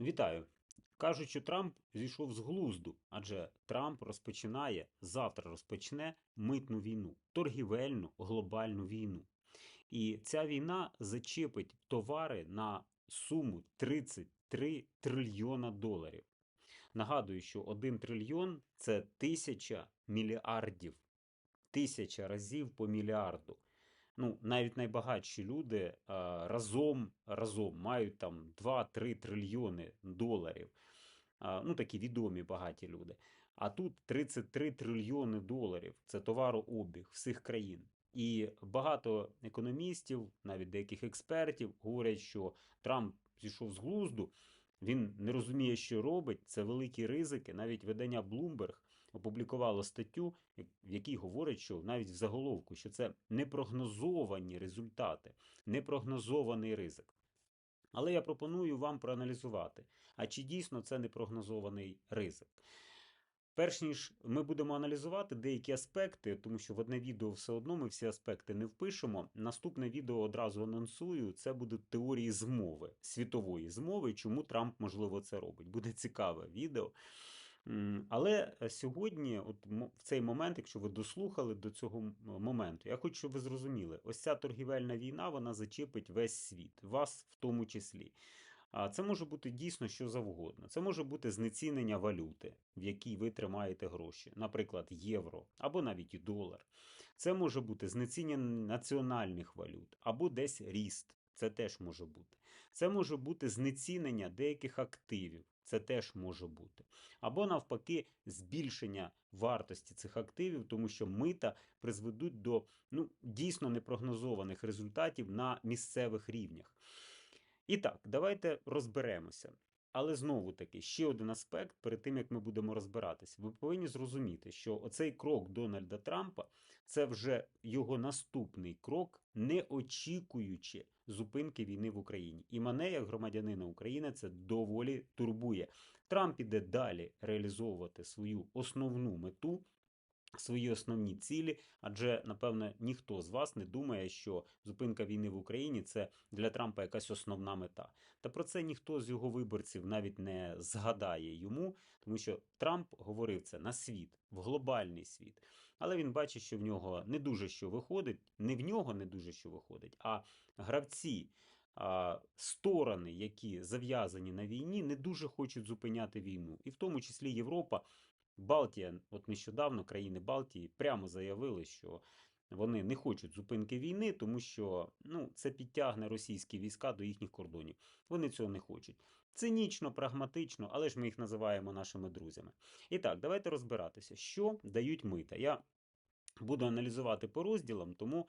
Вітаю. Кажуть, що Трамп зійшов з глузду, адже Трамп розпочинає завтра розпочне митну війну, торгівельну глобальну війну. І ця війна зачепить товари на суму 33 трильйона доларів. Нагадую, що 1 трильйон це тисяча мільярдів, тисяча разів по мільярду. Ну, навіть найбагатші люди разом, разом мають там 2-3 трильйони доларів. Ну, такі відомі багаті люди. А тут 33 трильйони доларів це товарообіг всіх країн. І багато економістів, навіть деяких експертів, говорять, що Трамп зійшов з глузду, він не розуміє, що робить. Це великі ризики. Навіть видання Bloomberg опублікувало статтю, в якій говорить, що навіть в заголовку, що це непрогнозовані результати, непрогнозований ризик. Але я пропоную вам проаналізувати, а чи дійсно це непрогнозований ризик. Перш ніж ми будемо аналізувати деякі аспекти, тому що в одне відео все одно ми всі аспекти не впишемо. Наступне відео одразу анонсую. Це будуть теорії змови, світової змови, чому Трамп можливо це робить. Буде цікаве відео. Але е, сьогодні, от в цей момент, якщо ви дослухали до цього моменту, я хочу, щоб ви зрозуміли, ось ця торгівельна війна вона зачепить весь світ, вас в тому числі. А це може бути дійсно що завгодно. Це може бути знецінення валюти, в якій ви тримаєте гроші, наприклад, євро або навіть долар. Це може бути знецінення національних валют або десь ріст. Це теж може бути. Це може бути знецінення деяких активів. Це теж може бути. Або навпаки, збільшення вартості цих активів, тому що мита призведуть до ну, дійсно непрогнозованих результатів на місцевих рівнях. І так, давайте розберемося. Але знову таки, ще один аспект перед тим, як ми будемо розбиратися. Ви повинні зрозуміти, що оцей крок Дональда Трампа це вже його наступний крок, не очікуючи зупинки війни в Україні. І мене, як громадянина України, це доволі турбує. Трамп іде далі реалізовувати свою основну мету. Свої основні цілі, адже напевне ніхто з вас не думає, що зупинка війни в Україні це для Трампа якась основна мета. Та про це ніхто з його виборців навіть не згадає йому, тому що Трамп говорив це на світ, в глобальний світ. Але він бачить, що в нього не дуже що виходить, не в нього не дуже що виходить, а гравці. Сторони, які зав'язані на війні, не дуже хочуть зупиняти війну, і в тому числі Європа, Балтія, от нещодавно країни Балтії прямо заявили, що вони не хочуть зупинки війни, тому що ну, це підтягне російські війська до їхніх кордонів. Вони цього не хочуть. Цинічно, прагматично, але ж ми їх називаємо нашими друзями. І так, давайте розбиратися, що дають мита. Я буду аналізувати по розділам, тому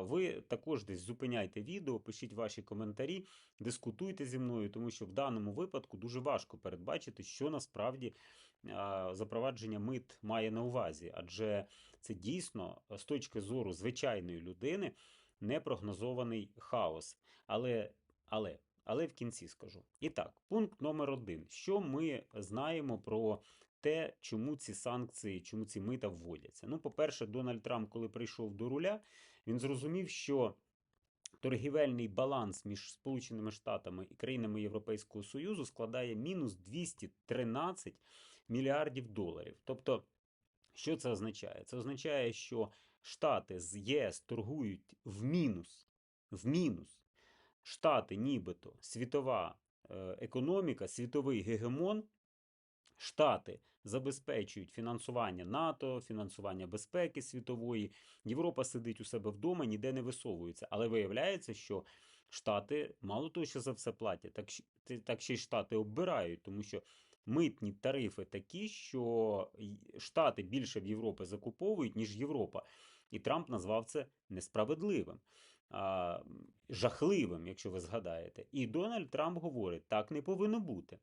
ви також десь зупиняйте відео, пишіть ваші коментарі, дискутуйте зі мною, тому що в даному випадку дуже важко передбачити, що насправді запровадження мит має на увазі, адже це дійсно з точки зору звичайної людини непрогнозований хаос. Але, але, але в кінці скажу. І так, пункт номер один. Що ми знаємо про те, чому ці санкції, чому ці мита вводяться? Ну, по-перше, Дональд Трамп, коли прийшов до руля, він зрозумів, що торгівельний баланс між Сполученими Штатами і країнами Європейського Союзу складає мінус 213 мільярдів доларів. Тобто, що це означає? Це означає, що Штати з ЄС торгують в мінус. В мінус. Штати, нібито світова е, економіка, світовий гегемон. Штати забезпечують фінансування НАТО, фінансування безпеки світової. Європа сидить у себе вдома, ніде не висовується. Але виявляється, що Штати мало того, що за все платять, так, так ще й Штати оббирають, тому що митні тарифи такі, що Штати більше в Європи закуповують, ніж Європа. І Трамп назвав це несправедливим. А, жахливим, якщо ви згадаєте. І Дональд Трамп говорить, так не повинно бути.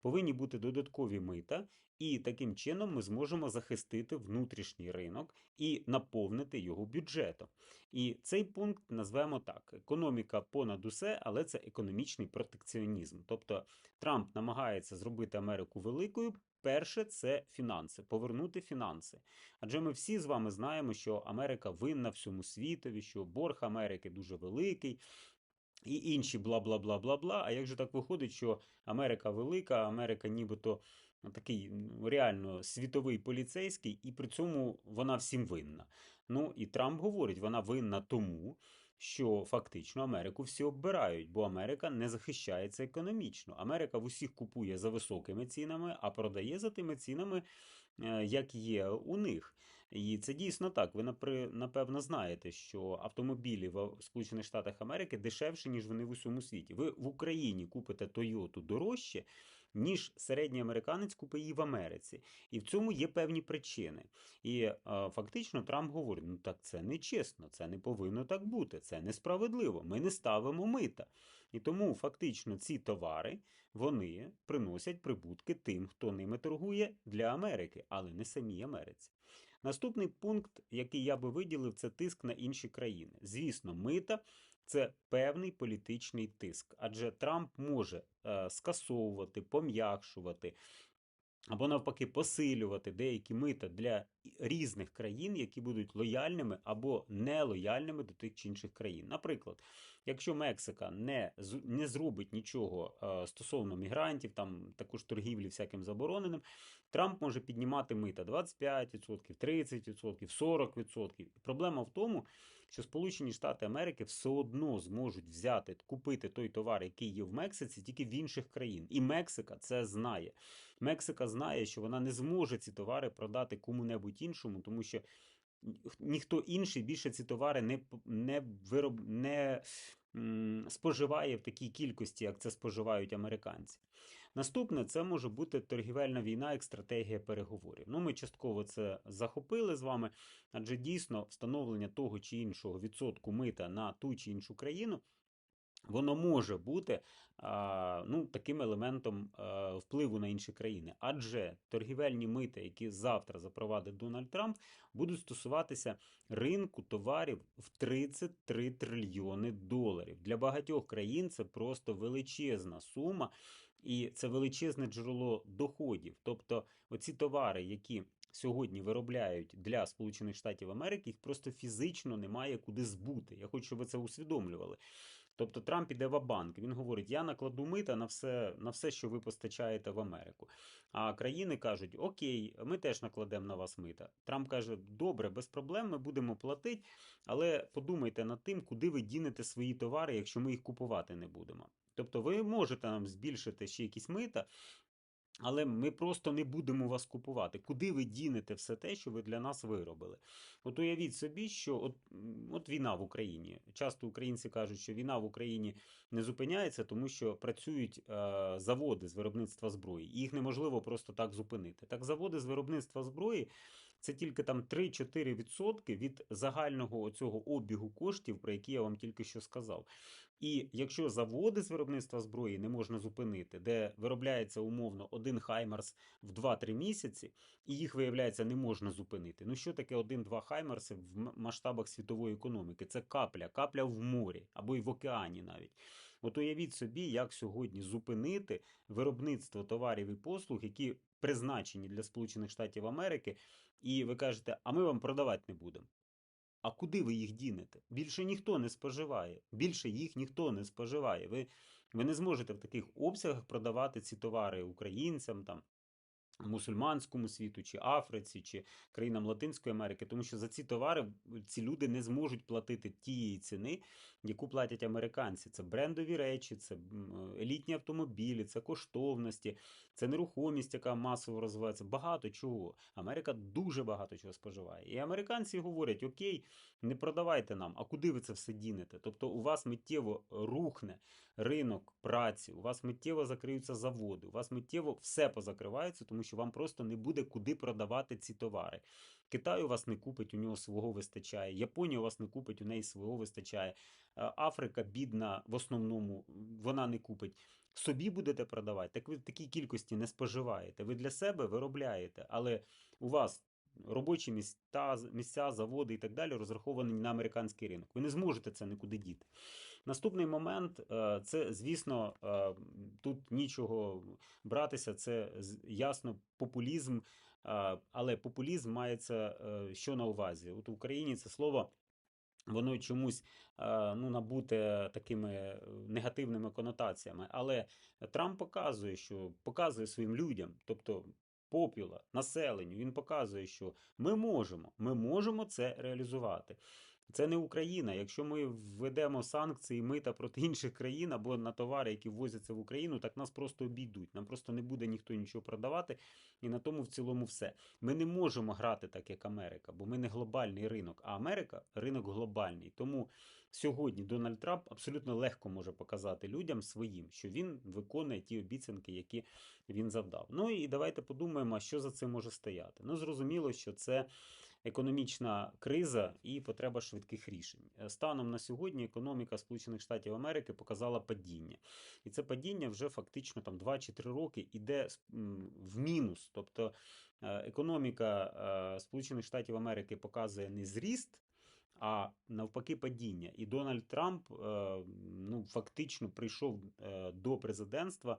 Повинні бути додаткові мита, і таким чином ми зможемо захистити внутрішній ринок і наповнити його бюджетом. І цей пункт назвемо так: економіка понад усе, але це економічний протекціонізм. Тобто Трамп намагається зробити Америку великою. Перше це фінанси, повернути фінанси. Адже ми всі з вами знаємо, що Америка винна всьому світові, що борг Америки дуже великий. і інші бла бла бла бла бла. А як же так виходить, що Америка велика, Америка нібито такий реально світовий поліцейський, і при цьому вона всім винна. Ну і Трамп говорить, вона винна тому. Що фактично Америку всі оббирають, бо Америка не захищається економічно. Америка в усіх купує за високими цінами, а продає за тими цінами, е, як є у них. І це дійсно так. Ви напевно знаєте, що автомобілі в Сполучених Штатах Америки дешевші, ніж вони в усьому світі. Ви в Україні купите Тойоту дорожче, ніж середній американець купить її в Америці. І в цьому є певні причини. І е, фактично Трамп говорить: ну так це не чесно, це не повинно так бути, це несправедливо. Ми не ставимо мита. І тому фактично ці товари вони приносять прибутки тим, хто ними торгує для Америки, але не самій Америці. Наступний пункт, який я би виділив, це тиск на інші країни. Звісно, мита це певний політичний тиск, адже Трамп може е, скасовувати, пом'якшувати або навпаки посилювати деякі мита для різних країн, які будуть лояльними або нелояльними до тих чи інших країн. Наприклад, якщо Мексика не не зробить нічого е, стосовно мігрантів, там також торгівлі всяким забороненим, Трамп може піднімати мита 25%, 30%, 40%. Проблема в тому, що Сполучені Штати Америки все одно зможуть взяти, купити той товар, який є в Мексиці, тільки в інших країн. І Мексика це знає. Мексика знає, що вона не зможе ці товари продати кому-небудь іншому, тому що ніхто інший більше ці товари не не, вироб, не споживає в такій кількості, як це споживають американці. Наступне це може бути торгівельна війна як стратегія переговорів. Ну, ми частково це захопили з вами, адже дійсно встановлення того чи іншого відсотку мита на ту чи іншу країну. Воно може бути ну, таким елементом впливу на інші країни, адже торгівельні мити, які завтра запровадить Дональд Трамп, будуть стосуватися ринку товарів в 33 трильйони доларів. Для багатьох країн це просто величезна сума, і це величезне джерело доходів. Тобто, оці товари, які сьогодні виробляють для Сполучених Штатів Америки, їх просто фізично немає куди збути. Я хочу, щоб ви це усвідомлювали. Тобто Трамп іде в банк. Він говорить: я накладу мита на все, на все, що ви постачаєте в Америку. А країни кажуть, окей, ми теж накладемо на вас мита. Трамп каже, добре, без проблем, ми будемо платити, але подумайте над тим, куди ви дінете свої товари, якщо ми їх купувати не будемо. Тобто ви можете нам збільшити ще якісь мита, але ми просто не будемо вас купувати. Куди ви дінете все те, що ви для нас виробили? От уявіть собі, що от от війна в Україні. Часто українці кажуть, що війна в Україні не зупиняється, тому що працюють е, заводи з виробництва зброї. І їх неможливо просто так зупинити. Так, заводи з виробництва зброї це тільки там 3-4% від загального цього обігу коштів, про які я вам тільки що сказав. І якщо заводи з виробництва зброї не можна зупинити, де виробляється умовно один Хаймарс в 2-3 місяці, і їх, виявляється, не можна зупинити. Ну що таке один-два Хаймарси в масштабах світової економіки? Це капля, капля в морі або й в океані навіть. От уявіть собі, як сьогодні зупинити виробництво товарів і послуг, які призначені для Сполучених Штатів Америки, і ви кажете, а ми вам продавати не будемо. А куди ви їх дінете? Більше ніхто не споживає. Більше їх ніхто не споживає. Ви ви не зможете в таких обсягах продавати ці товари українцям, там, мусульманському світу, чи Африці, чи країнам Латинської Америки, тому що за ці товари ці люди не зможуть платити тієї ціни, яку платять американці. Це брендові речі, це елітні автомобілі, це коштовності, це нерухомість, яка масово розвивається. Багато чого. Америка дуже багато чого споживає. І американці говорять: Окей, не продавайте нам, а куди ви це все дінете? Тобто у вас миттєво рухне ринок праці, у вас миттєво закриються заводи, у вас миттєво все позакривається, тому що вам просто не буде куди продавати ці товари. Китай у вас не купить, у нього свого вистачає. Японія у вас не купить, у неї свого вистачає. Е, Африка бідна, в основному вона не купить. Собі будете продавати, так ви в такій кількості не споживаєте. Ви для себе виробляєте, але у вас робочі місця, місця, заводи і так далі розраховані на американський ринок. Ви не зможете це нікуди діти. Наступний момент е, це, звісно, е, тут нічого братися, це ясно популізм, але популізм мається що на увазі. От в Україні це слово воно чомусь е, ну, набуте такими е, негативними конотаціями. Але Трамп показує, що показує своїм людям, тобто попіла, населенню, він показує, що ми можемо, ми можемо це реалізувати. Це не Україна. Якщо ми введемо санкції мита проти інших країн або на товари, які ввозяться в Україну, так нас просто обійдуть. Нам просто не буде ніхто нічого продавати, і на тому в цілому все. Ми не можемо грати так, як Америка, бо ми не глобальний ринок, а Америка ринок глобальний. Тому сьогодні Дональд Трамп абсолютно легко може показати людям своїм, що він виконує ті обіцянки, які він завдав. Ну і давайте подумаємо, що за цим може стояти. Ну, зрозуміло, що це економічна криза і потреба швидких рішень. Е, Станом на сьогодні економіка Сполучених Штатів Америки показала падіння, і це падіння вже фактично там 2 чи 3 роки іде в мінус. Тобто е, економіка е, Сполучених Штатів Америки показує не зріст. А навпаки, падіння. І Дональд Трамп ну, фактично прийшов до президентства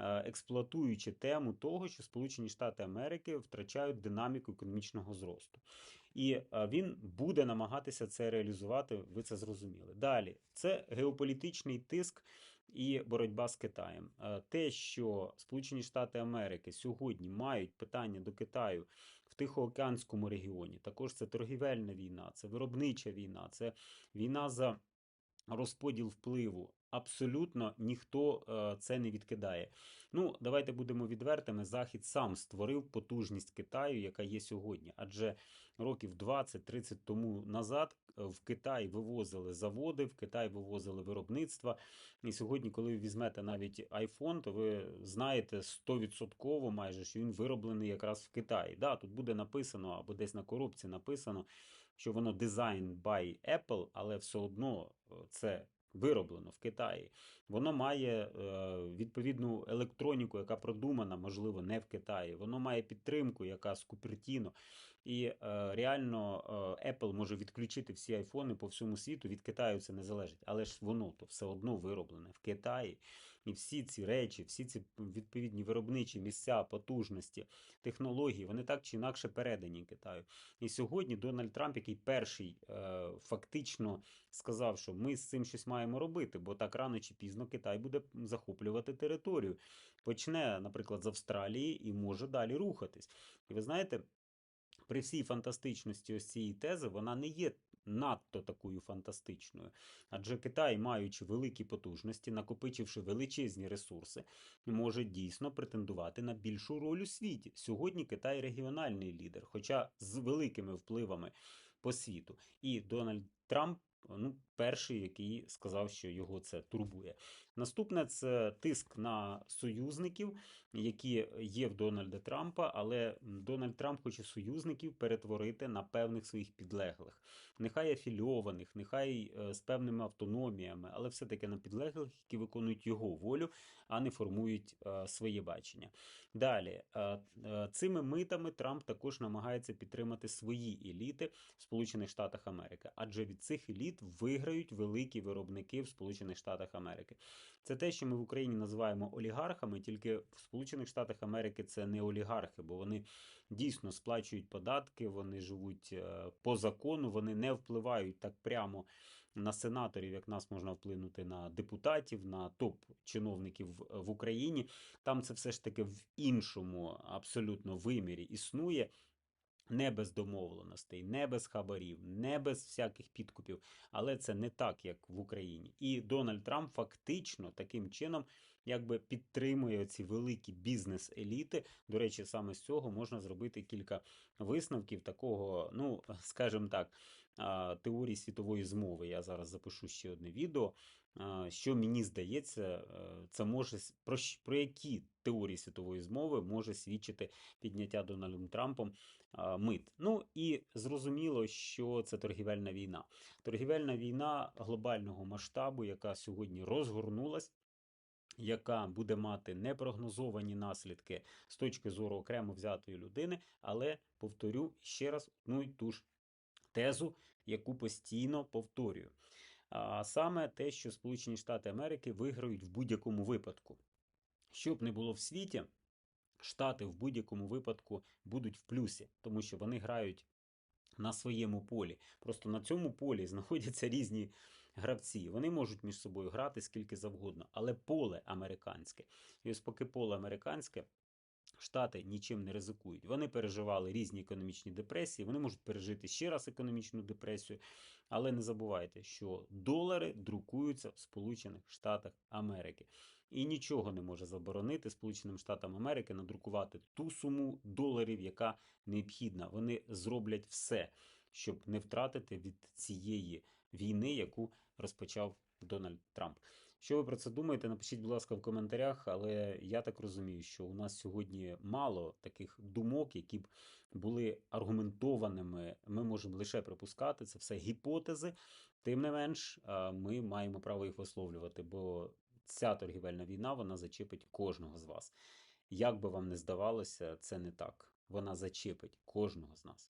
експлуатуючи тему того, що Сполучені Штати Америки втрачають динаміку економічного зросту. І е, він буде намагатися це реалізувати, ви це зрозуміли. Далі, це геополітичний тиск і боротьба з Китаєм. Е, те, що Сполучені Штати Америки сьогодні мають питання до Китаю в Тихоокеанському регіоні, також це торгівельна війна, це виробнича війна, це війна за розподіл впливу. Абсолютно ніхто е, це не відкидає. Ну, давайте будемо відвертими. Захід сам створив потужність Китаю, яка є сьогодні. Адже років 20-30 тому назад е, в Китай вивозили заводи, в Китай вивозили виробництва. І сьогодні, коли ви візьмете навіть iPhone, то ви знаєте 100% майже, що він вироблений якраз в Китаї. Да, Тут буде написано або десь на коробці написано що воно designed by Apple, але все одно е, це вироблено в Китаї. Воно має е, відповідну електроніку, яка продумана, можливо, не в Китаї. Воно має підтримку, яка з Купертіно. І е, реально Apple може відключити всі айфони по всьому світу. Від Китаю це не залежить, але ж воно то все одно вироблене в Китаї. І всі ці речі, всі ці відповідні виробничі місця, потужності, технології, вони так чи інакше передані Китаю. І сьогодні Дональд Трамп, який перший е, фактично сказав, що ми з цим щось маємо робити, бо так рано чи пізно Китай буде захоплювати територію. Почне, наприклад, з Австралії і може далі рухатись. І ви знаєте. При всій фантастичності ось цієї тези вона не є надто такою фантастичною. Адже Китай, маючи великі потужності, накопичивши величезні ресурси, може дійсно претендувати на більшу роль у світі. Сьогодні Китай регіональний лідер, хоча з великими впливами по світу. І Дональд Трамп ну, перший, який сказав, що його це турбує. Наступне це тиск на союзників, які є в Дональда Трампа, але Дональд Трамп хоче союзників перетворити на певних своїх підлеглих, нехай афільованих, нехай е, з певними автономіями, але все-таки на підлеглих, які виконують його волю, а не формують е, своє бачення. Далі е, цими митами Трамп також намагається підтримати свої еліти в Сполучених Штатах Америки, адже від цих еліт виграють великі виробники в Сполучених Штатах Америки. Це те, що ми в Україні називаємо олігархами, тільки в Сполучених Штатах Америки це не олігархи, бо вони дійсно сплачують податки, вони живуть е, по закону, вони не впливають так прямо. На сенаторів, як нас можна вплинути на депутатів, на топ-чиновників в Україні. Там це все ж таки в іншому абсолютно вимірі існує не без домовленостей, не без хабарів, не без всяких підкупів. Але це не так, як в Україні. І Дональд Трамп фактично таким чином якби підтримує ці великі бізнес-еліти. До речі, саме з цього можна зробити кілька висновків такого, ну скажімо так, теорії світової змови. Я зараз запишу ще одне відео. Що мені здається, е, це може про, про які теорії світової змови може свідчити підняття Дональдом Трампом мит. Ну і зрозуміло, що це торгівельна війна. Торгівельна війна глобального масштабу, яка сьогодні розгорнулась. Яка буде мати непрогнозовані наслідки з точки зору окремо взятої людини, але повторю ще раз одну і ту ж тезу, яку постійно повторюю. А саме те, що Сполучені Штати Америки виграють в будь-якому випадку. Що б не було в світі, Штати в будь-якому випадку будуть в плюсі, тому що вони грають на своєму полі. Просто на цьому полі знаходяться різні гравці. Вони можуть між собою грати скільки завгодно, але поле американське. І ось поки поле американське. Штати нічим не ризикують. Вони переживали різні економічні депресії, вони можуть пережити ще раз економічну депресію. Але не забувайте, що долари друкуються в Сполучених Штатах Америки. І нічого не може заборонити Сполученим Штатам Америки надрукувати ту суму доларів, яка необхідна. Вони зроблять все, щоб не втратити від цієї війни, яку розпочав Дональд Трамп. Що ви про це думаєте? Напишіть, будь ласка, в коментарях, але я так розумію, що у нас сьогодні мало таких думок, які б були аргументованими. Ми можемо лише припускати це все гіпотези. Тим не менш, ми маємо право їх висловлювати, бо ця торгівельна війна вона зачепить кожного з вас. Як би вам не здавалося, це не так. Вона зачепить кожного з нас.